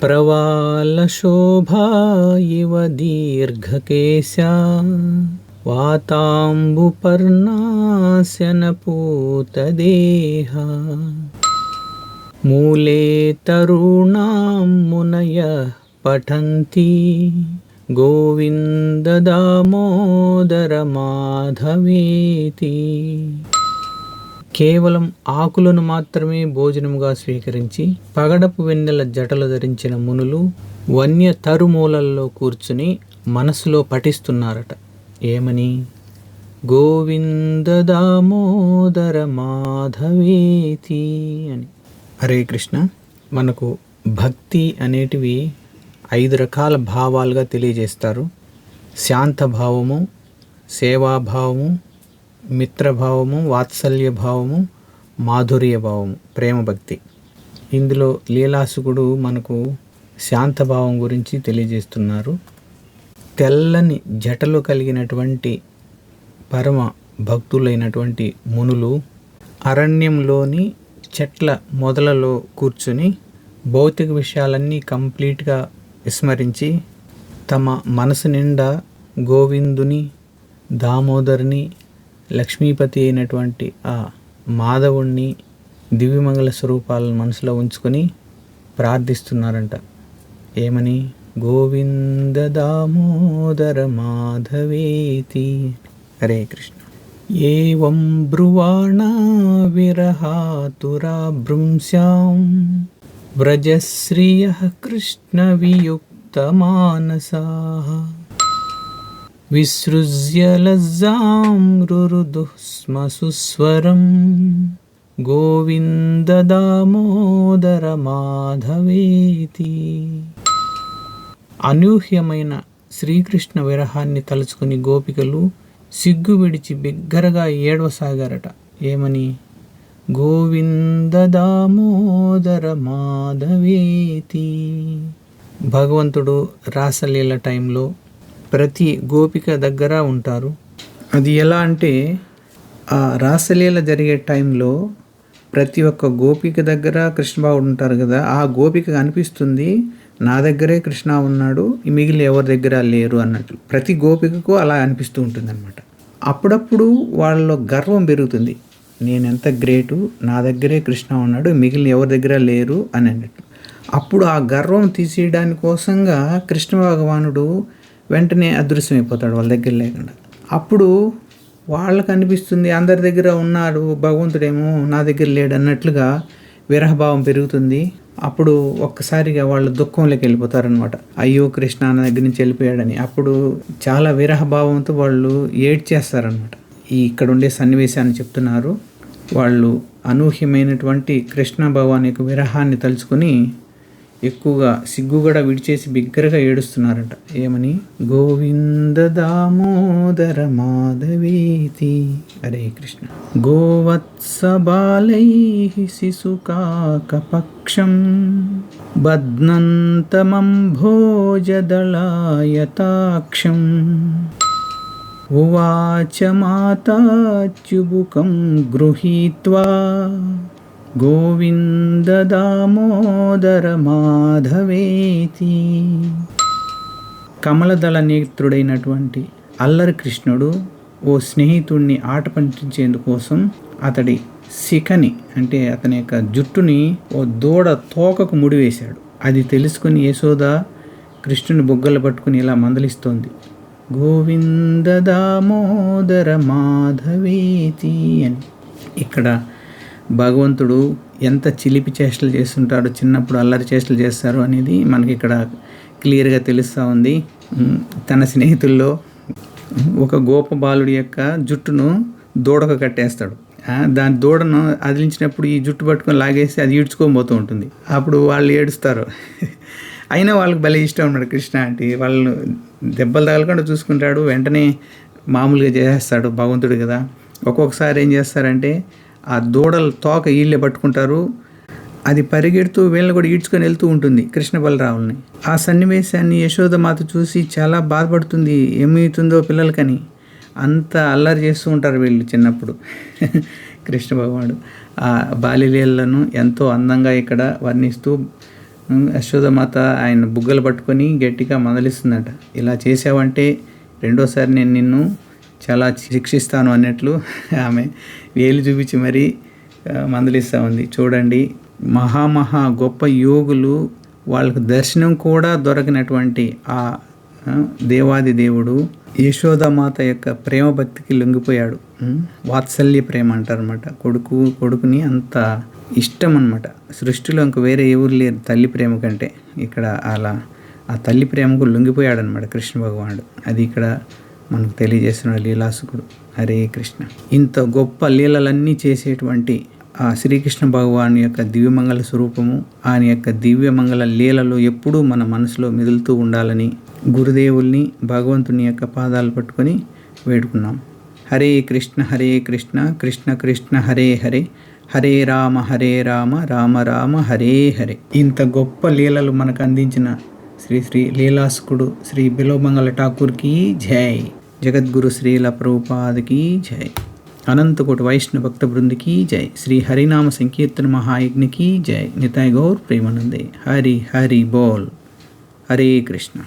प्रवालशोभा इव दीर्घकेशा वाताम्बुपर्णास्य न पूत मूले तरुणां मुनयः पठन्ति गोविन्ददामोदरमाधवेति। కేవలం ఆకులను మాత్రమే భోజనముగా స్వీకరించి పగడపు వెన్నెల జటలు ధరించిన మునులు వన్య తరుమూలల్లో కూర్చుని మనసులో పఠిస్తున్నారట. ఏమని? గోవింద దామోదర మాధవేతి అని. హరే కృష్ణ. మనకు భక్తి అనేటివి ఐదు రకాల భావాలుగా తెలియజేస్తారు. శాంత భావము సేవాభావము మిత్రభావము వాత్సల్య భావము మాధుర్య భావము ప్రేమ భక్తి ఇందులో లీలాసుకుడు మనకు శాంతభావం గురించి తెలియజేస్తున్నారు. తెల్లని జటలు కలిగినటువంటి పరమ భక్తులైనటువంటి మునులు అరణ్యంలోని చెట్ల మొదలలో కూర్చుని భౌతిక విషయాలన్నీ కంప్లీట్గా విస్మరించి తమ మనసు నిండా గోవిందుని దామోదరిని లక్ష్మీపతి అయినటువంటి ఆ మాధవుణ్ణి దివ్యమంగళ స్వరూపాలను మనసులో ఉంచుకొని ప్రార్థిస్తున్నారంట. ఏమని? గోవింద దామోదర మాధవేతి. హరే కృష్ణ. ఏం బ్రువాణా విరహాతురా భృంశాం వ్రజశ్రియ కృష్ణ వియుక్త మానసా. రురుదుః స్మ సుస్వరం గోవింద దామోదర మాధవేతి అనూహ్యమైన శ్రీకృష్ణ విరహాన్ని తలుచుకుని గోపికలు సిగ్గు విడిచి బిగ్గరగా ఏడవసాగారట. ఏమని? గోవింద దామోదర మాధవేతి భగవంతుడు రాసలీల టైంలో ప్రతి గోపిక దగ్గర ఉంటారు. అది ఎలా అంటే ఆ రాసలీల జరిగే టైంలో ప్రతి ఒక్క గోపిక దగ్గర కృష్ణబాబుడు ఉంటారు కదా ఆ గోపిక అనిపిస్తుంది నా దగ్గరే కృష్ణ ఉన్నాడు ఈ మిగిలిన ఎవరి దగ్గర లేరు అన్నట్లు ప్రతి గోపికకు అలా అనిపిస్తూ ఉంటుంది అనమాట అప్పుడప్పుడు వాళ్ళలో గర్వం పెరుగుతుంది. నేను ఎంత గ్రేటు నా దగ్గరే కృష్ణ ఉన్నాడు మిగిలిన ఎవరి దగ్గర లేరు అని అన్నట్టు. అప్పుడు ఆ గర్వం తీసేయడానికి కోసంగా కృష్ణ భగవానుడు వెంటనే అదృశ్యమైపోతాడు వాళ్ళ దగ్గర లేకుండా. అప్పుడు వాళ్ళకు అనిపిస్తుంది అందరి దగ్గర ఉన్నాడు భగవంతుడేమో నా దగ్గర లేడు అన్నట్లుగా విరహభావం పెరుగుతుంది. అప్పుడు ఒక్కసారిగా వాళ్ళు దుఃఖంలోకి వెళ్ళిపోతారనమాట అయ్యో కృష్ణ నా దగ్గర నుంచి వెళ్ళిపోయాడని. అప్పుడు చాలా విరహభావంతో వాళ్ళు ఏడ్చేస్తారనమాట ఈ ఇక్కడ ఉండే సన్నివేశాన్ని చెప్తున్నారు. వాళ్ళు అనూహ్యమైనటువంటి కృష్ణ భగవాన్ యొక్క విరహాన్ని తలుచుకొని ఎక్కువగా సిగ్గు కూడా విడిచేసి బిగ్గరగా ఏడుస్తున్నారట. ఏమని? గోవింద దామోదర మాధవేతి. హరే కృష్ణ. గోవత్స బాలై శిశుకాకపక్షం బద్నంతమం భోజదళాయతాక్షం ఉవాచ మాతాచ్యుబుకం గృహీత్వా. గోవింద దామోదర మాధవేతి. కమలదళ నేత్రుడైనటువంటి అల్లరి కృష్ణుడు ఓ స్నేహితుడిని ఆట పండించేందుకోసం అతడి శిఖని అంటే అతని యొక్క జుట్టుని ఓ దూడ తోకకు ముడివేశాడు అది తెలుసుకుని యశోద కృష్ణుని బొగ్గలు పట్టుకుని ఇలా మందలిస్తోంది. గోవింద దామోదర మాధవేతి అని. ఇక్కడ భగవంతుడు ఎంత చిలిపి చేష్టలు చేస్తుంటాడో చిన్నప్పుడు అల్లరి చేష్టలు చేస్తారు అనేది మనకి ఇక్కడ క్లియర్గా తెలుస్తూ ఉంది. తన స్నేహితుల్లో ఒక గోప బాలుడి యొక్క జుట్టును దూడకు కట్టేస్తాడు. దాని దూడను అదిలించినప్పుడు ఈ జుట్టు పట్టుకొని లాగేసి అది ఈడ్చుకోబోతూ ఉంటుంది. అప్పుడు వాళ్ళు ఏడుస్తారు. అయినా వాళ్ళకి భలే ఇష్టం ఉన్నాడు కృష్ణ అంటే వాళ్ళు దెబ్బలు తగలకుండా చూసుకుంటాడు వెంటనే మామూలుగా చేసేస్తాడు భగవంతుడు కదా. ఒక్కొక్కసారి ఏం చేస్తారంటే ఆ దూడల తోక ఈళ్ళే పట్టుకుంటారు. అది పరిగెడుతూ వీళ్ళని కూడా ఈడ్చుకొని వెళ్తూ ఉంటుంది కృష్ణ బలరావుల్ని ఆ సన్నివేశాన్ని యశోదమాత చూసి చాలా బాధపడుతుంది. ఏమవుతుందో పిల్లలకని అంత అల్లరి చేస్తూ ఉంటారు వీళ్ళు చిన్నప్పుడు. కృష్ణ భగవానుడు ఆ బాలిలీలను ఎంతో అందంగా ఇక్కడ వర్ణిస్తూ యశోదమాత ఆయన బుగ్గలు పట్టుకొని గట్టిగా మందలిస్తుందట. ఇలా చేసావంటే రెండోసారి నేను నిన్ను చాలా శిక్షిస్తాను అన్నట్లు ఆమె వేలు చూపించి మరీ మందలిస్తూ ఉంది. చూడండి మహామహా గొప్ప యోగులు వాళ్ళకు దర్శనం కూడా దొరకనటువంటి ఆ దేవాది దేవుడు యశోదామాత యొక్క ప్రేమ భక్తికి లొంగిపోయాడు. వాత్సల్య ప్రేమ అంటారు అనమాట కొడుకు కొడుకుని అంత ఇష్టం అనమాట సృష్టిలో ఇంక వేరే ఎవరు లేరు తల్లి ప్రేమ కంటే. ఇక్కడ అలా ఆ తల్లి ప్రేమకు లొంగిపోయాడనమాట కృష్ణ భగవానుడు. అది ఇక్కడ మనకు తెలియజేస్తున్నాడు లీలాసుకుడు. హరే కృష్ణ. ఇంత గొప్ప లీలలన్నీ చేసేటువంటి ఆ శ్రీకృష్ణ భగవాన్ యొక్క దివ్యమంగళ స్వరూపము ఆయన యొక్క దివ్యమంగళ లీలలు ఎప్పుడూ మన మనసులో మెదులుతూ ఉండాలని గురుదేవుల్ని భగవంతుని యొక్క పాదాలు పట్టుకొని వేడుకున్నాం. హరే కృష్ణ హరే కృష్ణ కృష్ణ కృష్ణ హరే హరే హరే రామ హరే రామ రామ రామ హరే హరే. ఇంత గొప్ప లీలలు మనకు అందించిన శ్రీ శ్రీ లీలాసుకుడు శ్రీ బిలోమంగళ ఠాకూర్కి జై. జగద్గురు శ్రీల ప్రభుపాదకి జై. అనంతకోటి వైష్ణవ భక్త బృందికి జై. శ్రీ హరినామ సంకీర్తన మహాయజ్ఞకి జై. నితాయ్ గౌర్ ప్రేమానందే. హరి హరి బోల్. హరే కృష్ణ.